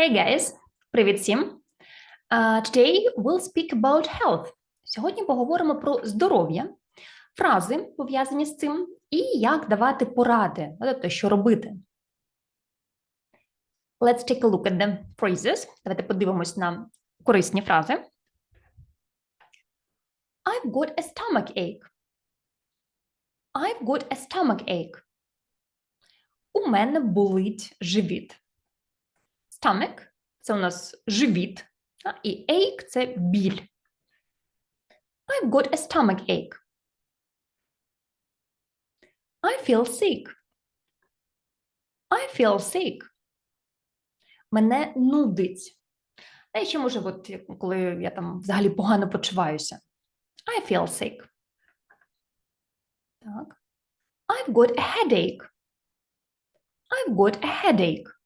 Hey guys, привіт всім. Uh, today we'll speak about health. Сьогодні поговоримо про здоров'я, фрази пов'язані з цим, і як давати поради, ну, тобто що робити. Let's take a look at the phrases. Давайте подивимось на корисні фрази. I've got a stomach ache. I've got a stomach ache. У мене болить живіт. Stomach – це у нас живіт, і ache – це біль. I've got a stomach ache. I feel sick. I feel sick. Мене нудить. А ще може, от, коли я там взагалі погано почуваюся. I feel sick. Так. I've got a headache. I've got a headache.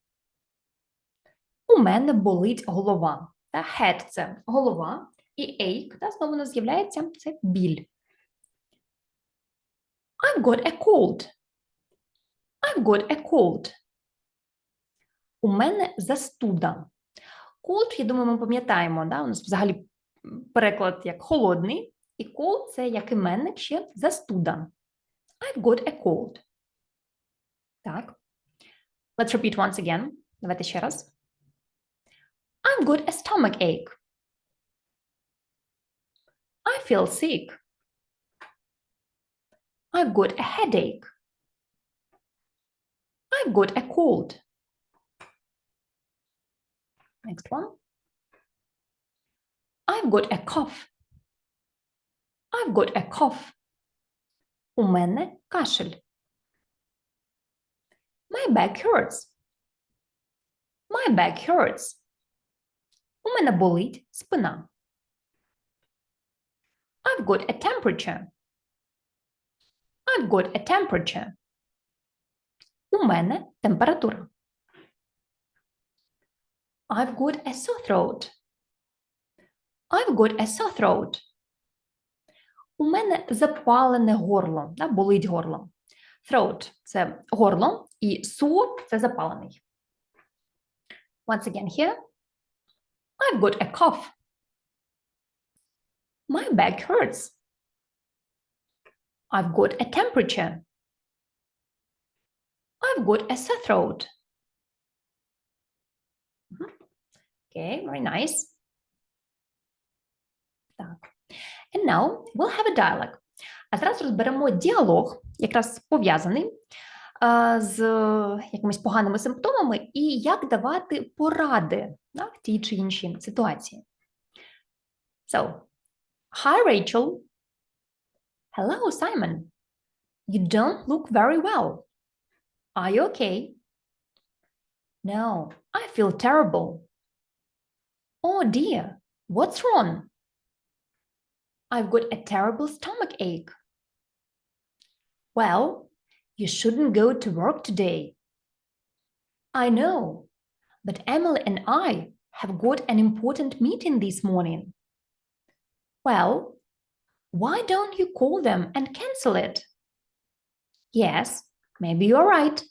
У мене болить голова. Та head – це голова, і ache, та знову нас з'являється це біль. I've got a cold. I've got a cold. У мене застуда. Cold, я думаю, ми пам'ятаємо, да? у нас взагалі переклад як холодний, і cold – це як іменник ще застуда. I've got a cold. Так. Let's repeat once again. Давайте ще раз. I've got a stomach ache. I feel sick. I've got a headache. I've got a cold. Next one. I've got a cough. I've got a cough. У мене кашель. My back hurts. My back hurts. У мене болить спина. I've got a temperature. I've got a temperature. У мене температура. I've got a sore throat. I've got a sore throat. У мене запалене горло, да, болить горло. Throat – це горло, і sore – це запалений. Once again here. I've got a cough. My back hurts. I've got a temperature. I've got a sore throat. Мгм. Okay, very nice. Так. And now we'll have a dialogue. А зараз розберемо діалог, якраз пов'язаний а, з якимись поганими симптомами, і як давати поради да, в тій чи іншій ситуації. So, hi Rachel. Hello Simon. You don't look very well. Are you okay? No, I feel terrible. Oh dear, what's wrong? I've got a terrible stomach ache. Well, you shouldn't go to work today. I know, but Emily and I have got an important meeting this morning. Well, why don't you call them and cancel it? Yes, maybe you're right.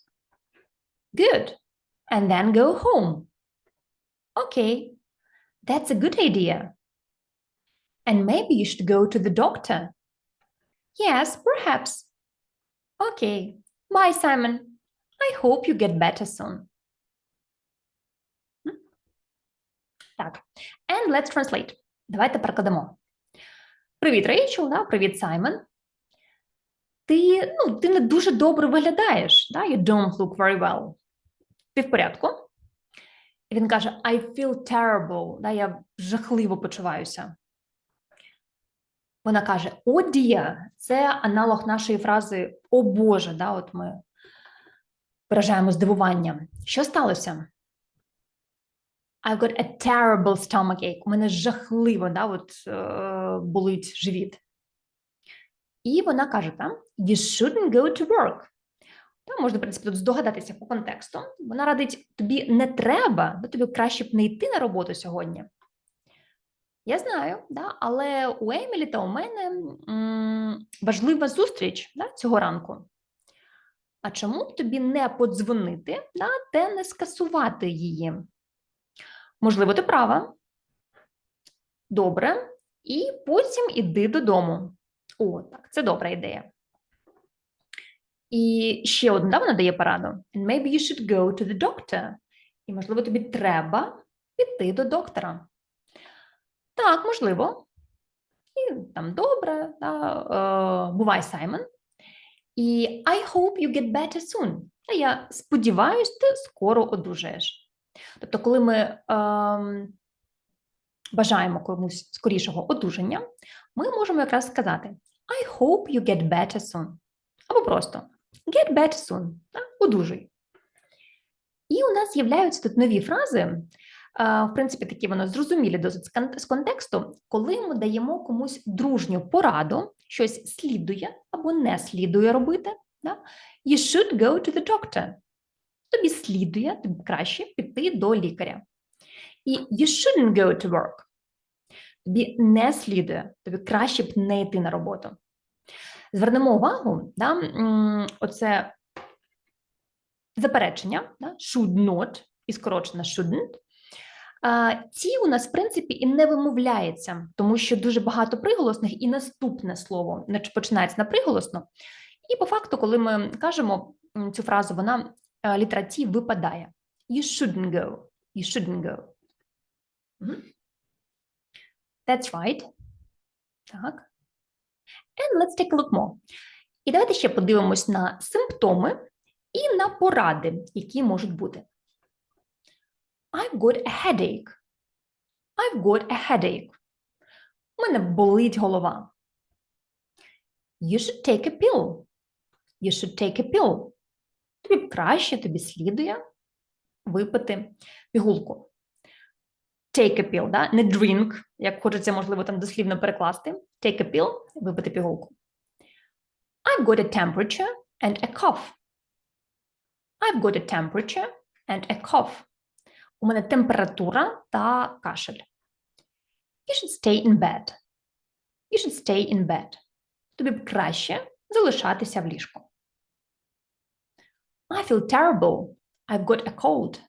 Good. And then go home. Okay, that's a good idea. And maybe you should go to the doctor. Yes, perhaps. Okay, bye, Simon. I hope you get better soon. Так, and let's translate. Давайте перекладемо. Привіт, Рейчел, да? привіт, Саймон. Ти, ну, ти не дуже добре виглядаєш, да? You don't look very well. Ти в порядку? І він каже: I feel terrible, да? я жахливо почуваюся. Вона каже: О, дія, це аналог нашої фрази О Боже, да? от ми виражаємо здивування. Що сталося? I've got a terrible stomach ache. У мене жахливо, да, от, е, болить живіт. І вона каже там: You shouldn't go to work. Та можна, в принципі, тут здогадатися по контексту. Вона радить тобі не треба, бо тобі краще б не йти на роботу сьогодні. Я знаю, да, але у Емілі та у мене м, важлива зустріч да, цього ранку. А чому б тобі не подзвонити да, та не скасувати її? Можливо, ти права. Добре. І потім іди додому. О, так, це добра ідея. І ще одна вона дає пораду. And maybe you should go to the doctor. І, можливо, тобі треба піти до доктора. Так, можливо. І там добре, да, е, бувай, Саймон. І I hope you get better soon. А я сподіваюсь, ти скоро одужаєш. Тобто, коли ми е, бажаємо комусь скорішого одужання, ми можемо якраз сказати I hope you get better soon. Або просто get better soon. Да? Одужуй. І у нас з'являються тут нові фрази. В принципі, такі воно зрозумілі досить з контексту, коли ми даємо комусь дружню пораду, щось слідує або не слідує робити. Да? You should go to the doctor. Тобі слідує, тобі краще піти до лікаря. І you shouldn't go to work. Тобі не слідує, тобі краще б не йти на роботу. Звернемо увагу, да, оце заперечення, да, should not і скорочено shouldn't. Ці у нас, в принципі, і не вимовляється, тому що дуже багато приголосних, і наступне слово починається на приголосно. І по факту, коли ми кажемо цю фразу, вона літера T випадає. You shouldn't go. You shouldn't go. That's right. Так. And let's take a look more. І давайте ще подивимось на симптоми і на поради, які можуть бути. I've got a headache. I've got a headache. У мене болить голова. You should take a pill. You should take a pill. Тобі краще, тобі слідує випити пігулку. Take a pill, да? не drink, як хочеться, можливо, там дослівно перекласти. Take a pill, випити пігулку. I've got a temperature and a cough. I've got a temperature and a cough. У мене температура та кашель. You should stay in bed. You should stay in bed. Тобі б краще залишатися в ліжку. I feel terrible. I've got a cold.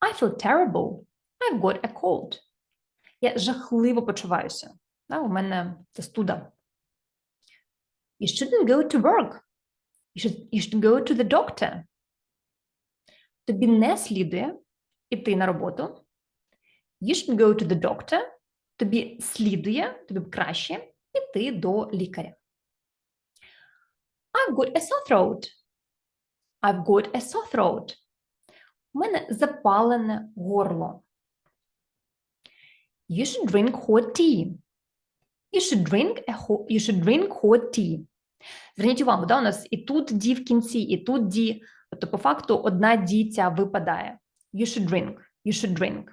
I feel terrible. I've got a cold. Я жахливо почуваюся. У мене застуда. You shouldn't go to work. You should, you should go to the doctor. Тобі не слідує іти на роботу. You should go to the doctor. Тобі слідує, тобі краще піти до лікаря. I've got a sore throat. I've got a sore throat. У мене запалене горло. You should drink hot tea. You should drink a hot, you should drink hot tea. Зверніть увагу, да, у нас і тут ді в кінці, і тут ді. Тобто, по факту, одна ді ця випадає. You should drink. You should drink.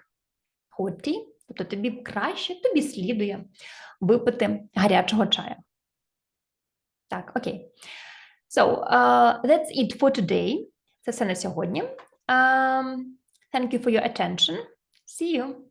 Hot tea. Тобто тобі краще, тобі слідує випити гарячого чаю. Так, окей. So, uh, that's it for today. Це все на сьогодні. Um, thank you for your attention. See you.